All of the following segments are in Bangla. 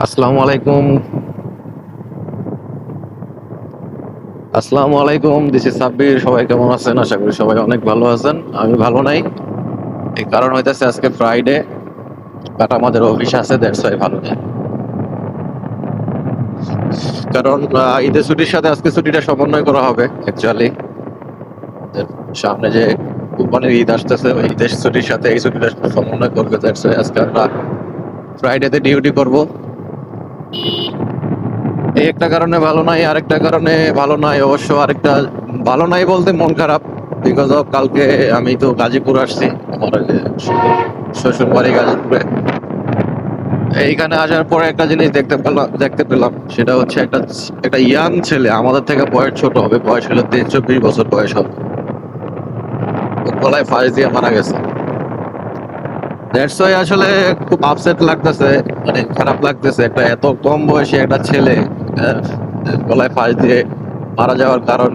আসসালামু আলাইকুম। দিস ইজ সাব্বির, সবাই কেমন আছেন? আশা করি সবাই অনেক ভালো আছেন। আমি ভালো নাই। এই কারণ হইতেছে আজকে ফ্রাইডে বাট আমাদের অফিস আছে দ্যাটস ওয়াই ভালো কারণ ঈদের ছুটির সাথে আজকে ছুটিটা সমন্বয় করা হবে অ্যাকচুয়ালি সামনে যে কুরবানির ঈদ আসতেছে, ওই ঈদের ছুটির সাথে এই ছুটিটা সমন্বয় করবে দ্যাটস ওয়াই আজকে আমরা ফ্রাইডেতে ডিউটি করব। এই একটা কারণে ভালো নাই, আরেকটা কারণে ভালো নাই, অবশ্য আরেকটা ভালো নাই বলতে মন খারাপ বিকজ অফ কালকে আমি তো গাজীপুর আসছি, আমার শ্বশুর বাড়ি গাজীপুরে। এইখানে আসার পরে একটা জিনিস দেখতে পেলাম দেখতে পেলাম, সেটা হচ্ছে একটা একটা ইয়াং ছেলে, আমাদের থেকে বয়স ছোট হবে, বয়স হলো তেইশ চব্বিশ বছর বয়স হবে। গলায় ফাঁস দিয়ে মারা গেছে। দ্যাটস ওয়াই আসলে খুব আপসেট লাগতেছে মানে খারাপ লাগতেছে। একটা এত কম বয়সী একটা ছেলে গলায় ফাঁস দিয়ে মারা যাওয়ার কারণ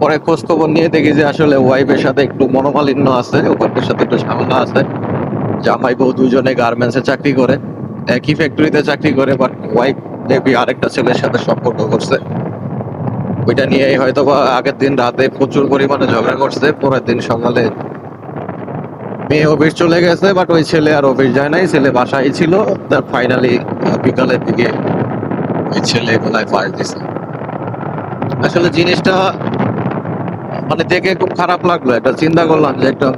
পরে খোঁজ খবর নিয়ে দেখি যে আসলে ওয়াইফের সাথে একটু মনোমালিন্য আছে ওয়াইফের সাথে একটু ঝামেলা আছে। জামাই বউ দুজনে গার্মেন্টসে চাকরি করে, একই ফ্যাক্টরিতে চাকরি করে বাট ওয়াইফ দেখবি আরেকটা ছেলের সাথে সম্পর্ক করছে। ওইটা নিয়ে হয়তো বা আগের দিন রাতে প্রচুর পরিমাণে ঝগড়া করছে, পরের দিন সকালে মেয়ে অফিস চলে গেছে বাট ওই ছেলে আর অফিস যায় নাই, ছেলে বাসায় ছিল। তার ফাইনালি বিকালের দিকে ওই ছেলে গলায় ফায়ার দিছে। আসলে জিনিসটা মানে দেখে খুব খারাপ লাগল। একটা চিন্তা করলাম যে একটা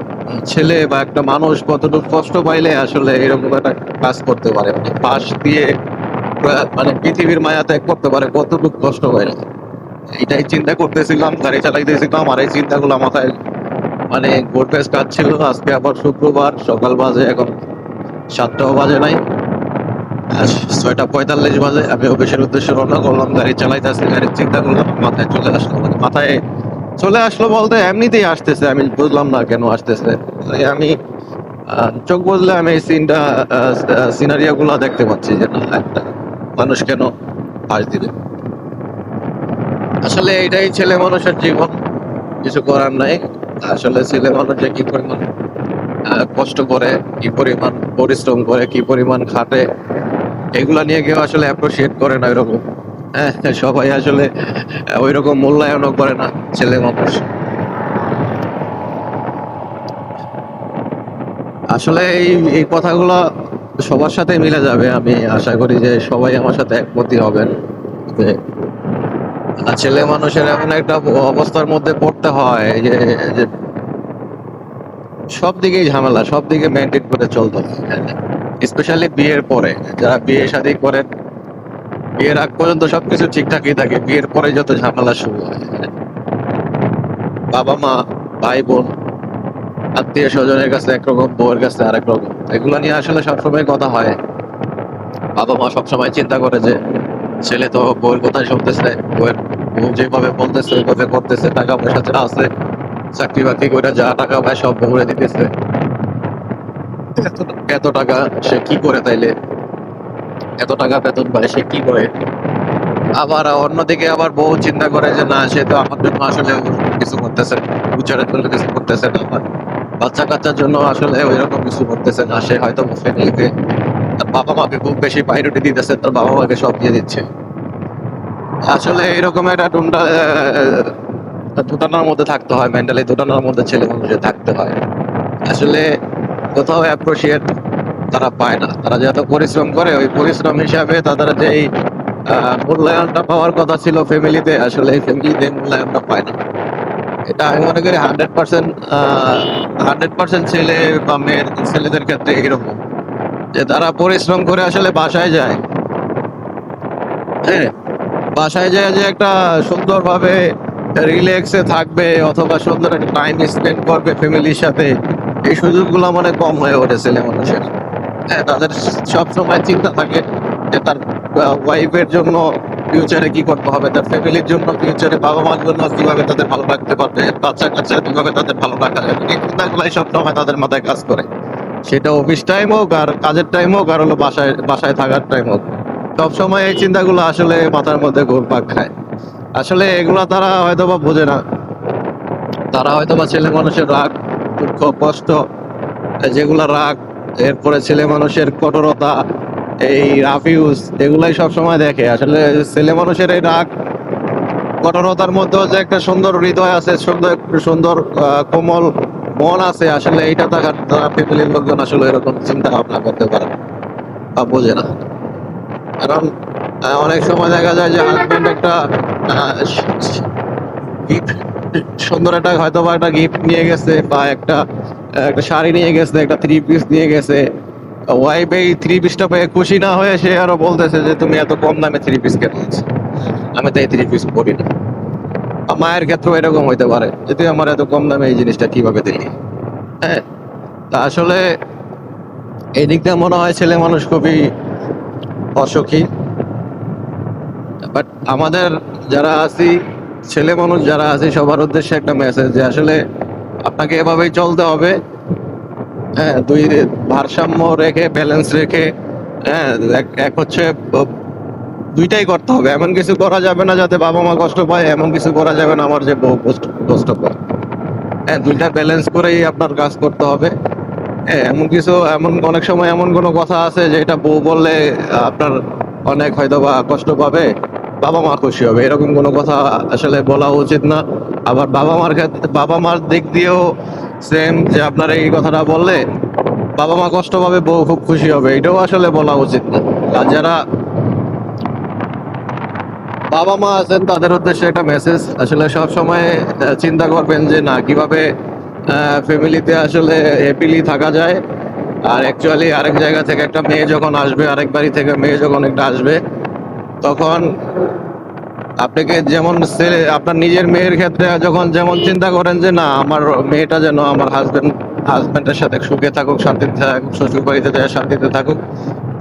ছেলে বা একটা মানুষ কতটুকু কষ্ট পাইলে আসলে এরকম একটা কাজ করতে পারে। মানে পাশ দিয়ে মানে পৃথিবীর মায়া ত্যাগ করতে পারে, কতটুকু কষ্ট পাইলে। এটাই চিন্তা করতেছিলাম, গাড়ি চালাইতেছিলাম, আর এই চিন্তাগুলো মাথায় মানে গোডফেস কাজ ছিল আজকে আবার শুক্রবার, সকাল বাজে, এখন সাতটাও বাজে নাই। ছয়টা পঁয়তাল্লিশ বাজে, আমি অফিসের উদ্দেশ্যে রওনা করলাম, গাড়ি চালাইতেছি, গাড়ির চিন্তাগুলো আমার মাথায় চলে আসলো মানে মাথায় চলে আসলো বলতে এমনিতেই আসতেছে, আমি বুঝলাম না কেন আসতেছে। আমি চোখ বুঝলে আমি এই সিনটা সিনারিয়া গুলো দেখতে পাচ্ছি যে না, একটা মানুষ কেন ফাঁস দিবে। আসলে এটাই ছেলে মানুষের জীবন, কিছু করার নাই। আসলে ছেলে মানুষ যে কি পরিমাণ কষ্ট করে, কি পরিমাণ পরিশ্রম করে, কি পরিমাণ খাটে, এগুলা নিয়ে কেউ আসলে অ্যাপ্রিসিয়েট করে না ওইরকম হ্যাঁ সবাই আসলে ওই রকম মূল্যায়নও করে না ছেলে মানুষ। আসলে এই এই কথাগুলো সবার সাথে মিলে যাবে, আমি আশা করি যে সবাই আমার সাথে একমতই হবেন। যে ছেলে মানুষের এমন একটা অবস্থার মধ্যে পড়তে হয় যে সব দিকেই ঝামেলা, সব দিকে মেনটেন করে চলতে হয়। স্পেশালি বিয়ের পরে, যারা বিয়ে শাদী করেন, বিয়ের আগ পর্যন্ত সবকিছু ঠিকঠাকই থাকে, বিয়ের পরে যত ঝামেলা শুরু হয়। বাবা মা, ভাই বোন, আত্মীয় স্বজনের কাছে একরকম, বউয়ের কাছে আরেক রকম। এগুলো নিয়ে আসলে সবসময় কথা হয়। বাবা মা সবসময় চিন্তা করে যে ছেলে তো বউয়ের কথাই শুনতেছে, বউয়ের বউ যেভাবে বলতেছে, ওইভাবে করতেছে, টাকা পয়সা যা আছে, চাকরি বাকরি করে যা টাকা পায় সব বউরে দিতেছে। এত- টাকা সে কি করে তাইলে? এত টাকা বেতন পায়, সে কি করে? আবার অন্যদিকে আবার বউ চিন্তা করে যে, না, সে তো আমার জন্য আসলে কিছু করতেছে ফিউচারের জন্য কিছু করতেছে না, আমার বাচ্চা কাচ্চার জন্য আসলে ওইরকম কিছু করতেছে না, সে হয়তো ফ্যামিলিতে বাবা মাকে খুব বেশি প্রায়োরিটি দিতেছে তার বাবা মাকে সব দিয়ে দিচ্ছে। আসলে এরকম একটা টুনটা দুটানার মধ্যে থাকতে হয় মেন্টালি দুটানার মধ্যে ছেলে মানুষের থাকতে হয়। আসলে কোথাও অ্যাপ্রিসিয়েট তারা পায় না। তারা যত পরিশ্রম করে ওই পরিশ্রম হিসাবে তাদের যে এই, আহ, মূল্যায়নটা পাওয়ার কথা ছিল ফ্যামিলিতে আসলে এই ফ্যামিলিতে মূল্যায়নটা পায় না। এটা আমি মনে করি হান্ড্রেড পার্সেন্ট হান্ড্রেড পার্সেন্ট ছেলে বা মেয়ের ছেলেদের ক্ষেত্রে এরকম। যে তারা পরিশ্রম করে আসলে বাসায় যায়। হ্যাঁ বাসায় যায় যে একটা সুন্দরভাবে রিল্যাক্সে থাকবে অথবা সুন্দর একটা টাইম স্পেন্ড করবে ফ্যামিলির সাথে, এই সুযোগগুলো মানে কম হয়ে ওঠে ছেলে মানুষের। হ্যাঁ তাদের সব সময় চিন্তা থাকে যে তার ওয়াইফের জন্য ফিউচারে কি করতে হবে, তার ফ্যামিলির জন্য ফিউচারে বাবা মার জন্য কীভাবে তাদের ভালো রাখতে পারবে বাচ্চা কাচ্চা কীভাবে তাদের ভালো রাখা যাবে এই চিন্তাগুলাই সবসময় তাদের মাথায় কাজ করে। সেটা অফিস টাইম হোক আর কাজের টাইম হোক আর হলো বাসায় বাসায় থাকার টাইম হোক। সবসময় এই চিন্তাগুলো আসলে মাথার মধ্যে ঘুরপাক খায়। আসলে এগুলো তারা হয়তো বা বোঝে না। তারা হয়তো বা ছেলে মানুষের রাগ, দুঃখ, কষ্ট, যেগুলা রাগ, এরপরে ছেলে মানুষের কঠোরতা, এই রাফিউজ এগুলাই সব সময় দেখে। আসলে ছেলে মানুষের এই রাগ, কঠোরতার মধ্যেও যে একটা সুন্দর হৃদয় আছে, সুন্দর সুন্দর কোমল মন আছে, আসলে এইটা তার তারা ফ্যামিলির লোকজন আসলে এরকম চিন্তা ভাবনা করতে পারে বা বোঝে না। কারণ অনেক সময় দেখা যায় যে হাজব্যান্ড একটা গিফট সুন্দর একটা হয়তো বা একটা গিফট নিয়ে গেছে বা একটা একটা শাড়ি নিয়ে গেছে, একটা থ্রি পিস নিয়ে গেছে। ওয়াইফ এই থ্রি পিসটা পেয়ে খুশি না হয়ে সে আরও বলতেছে যে, তুমি এত কম দামে থ্রি পিস কেন? আমি তো এই থ্রি পিস পরি না। মায়ের ক্ষেত্রেও এরকম হইতে পারে যে তুই আমার এত কম দামে এই জিনিসটা কীভাবে দিলি? হ্যাঁ তা আসলে এই দিকটা মনে হয় ছেলে মানুষ খুবই অসুখী। বাট আমাদের যারা আছি, ছেলে মানুষ যারা আছি, সবার উদ্দেশ্যে একটা মেসেজ যে আসলে আপনাকে এভাবেই চলতে হবে। হ্যাঁ দুই ভারসাম্য রেখে ব্যালেন্স রেখে হ্যাঁ এক- হচ্ছে দুইটাই করতে হবে। এমন কিছু করা যাবে না যাতে বাবা মা কষ্ট পায়, এমন কিছু করা যাবে না আমার যে বউ কষ্ট- পায় হ্যাঁ দুইটা ব্যালেন্স করেই আপনার কাজ করতে হবে। হ্যাঁ এমন কিছু, এমন অনেক সময় এমন কোনো কথা আছে যে এটা বউ বললে আপনার অনেক হয়তো বা কষ্ট পাবে, বাবা মা খুশি হবে। এরকম কোনো কথা আসলে বলা উচিত না। আবার বাবা মার ক্ষেত্রে বাবা মার দিক দিয়েও সেম যে আপনার এই কথাটা বললে, বাবা মা কষ্ট পাবে, বউ খুব খুশি হবে। এটাও আসলে বলা উচিত না। আর যারা বাবা মা আছেন, তাদের উদ্দেশ্যে একটা মেসেজ আসলে সব সময় চিন্তা করবেন যে না, কীভাবে ফ্যামিলিতে আসলে হ্যাপিলি থাকা যায়। আর অ্যাকচুয়ালি আরেক জায়গা থেকে একটা মেয়ে যখন আসবে, আরেক বাড়ি থেকে মেয়ে যখন একটা আসবে, তখন আপনাকে যেমন ছেলে, আপনার নিজের মেয়ের ক্ষেত্রে যখন যেমন চিন্তা করেন যে না, আমার মেয়েটা যেন আমার হাজবেন্ড হাজবেন্ডের সাথে সুখে থাকুক, শান্তিতে থাকুক শ্বশুর বাড়িতে শান্তিতে থাকুক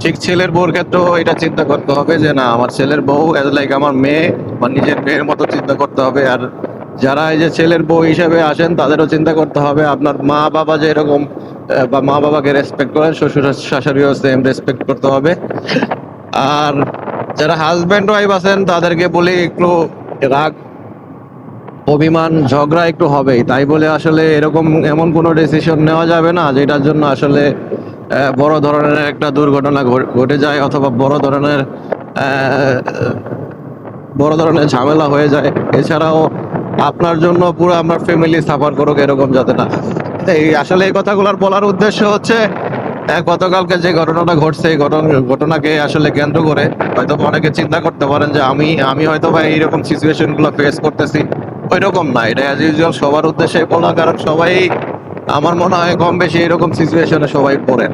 ঠিক ছেলের বউর ক্ষেত্রেও এটা চিন্তা করতে হবে যে না, আমার ছেলের বউ এজ লাইক আমার মেয়ে বা নিজের মেয়ের মতো চিন্তা করতে হবে। আর যারা এই যে ছেলের বউ হিসেবে আসেন, তাদেরও চিন্তা করতে হবে। আপনার মা বাবা যে এরকম বা মা বাবাকে রেসপেক্ট করেন, শ্বশুর শাশুড়িও সেম রেসপেক্ট করতে হবে। আর যারা হাজব্যান্ড ওয়াইফ আছেন, তাদেরকে বলি একটু রাগ, অভিমান, ঝগড়া একটু হবেই। তাই বলে আসলে এরকম এমন কোনো ডিসিশন নেওয়া যাবে না, যেটার জন্য আসলে বড় ধরনের একটা দুর্ঘটনা ঘটে যায় অথবা বড় ধরনের বড় ধরনের ঝামেলা হয়ে যায়। এছাড়াও আপনার জন্য পুরো আমার ফ্যামিলি সাফার করুক এরকম যাতে না। এই আসলে এই কথাগুলোর বলার উদ্দেশ্য হচ্ছে গতকালকে যে ঘটনাটা ঘটছে, এই ঘটনা- ঘটনাকে আসলে কেন্দ্র করে হয়তো অনেকে চিন্তা করতে পারেন যে আমি আমি হয়তো বা এইরকম সিচুয়েশনগুলো ফেস করতেছি। ওই রকম না, এটা অ্যাজ ইউজুয়াল সবার উদ্দেশ্যে বলা, কারণ সবাই আমার মনে হয় কম বেশি এরকম সিচুয়েশনে সবাই পড়েন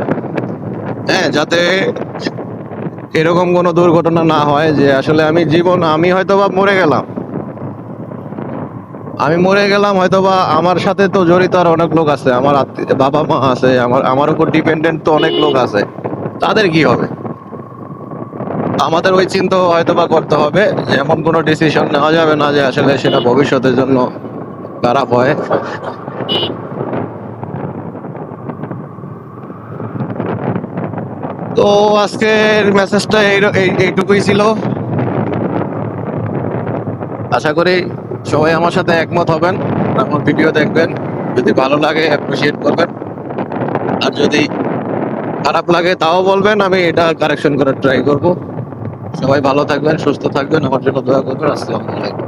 হ্যাঁ যাতে এরকম কোনো দুর্ঘটনা না হয় যে আসলে আমি জীবন, আমি হয়তো বা মরে গেলাম। আমি মরে গেলাম হয়তো বা আমার সাথে তো জড়িত আর অনেক লোক আছে, আমার বাবা মা আছে, আমার আমার উপর ডিপেন্ডেন্ট তো অনেক লোক আছে। তাদের কি হবে? আমাদের ওই চিন্তা হয়তো বা করতে হবে, এমন কোনো ডিসিশন নেওয়া যাবে না যে আসলে সেটা ভবিষ্যতের জন্য খারাপ হয়। তো আজকের মেসেজটা এইটুকুই ছিল। আশা করি সবাই আমার সাথে একমত হবেন। আমার ভিডিও দেখবেন। যদি ভালো লাগে অ্যাপ্রিসিয়েট করবেন। আর যদি খারাপ লাগে, তাও বলবেন। আমি এটা কারেকশন করার ট্রাই করব। সবাই ভালো থাকবেন, সুস্থ থাকবেন। আমার জন্য দোয়া করবেন। আসসালামু আলাইকুম।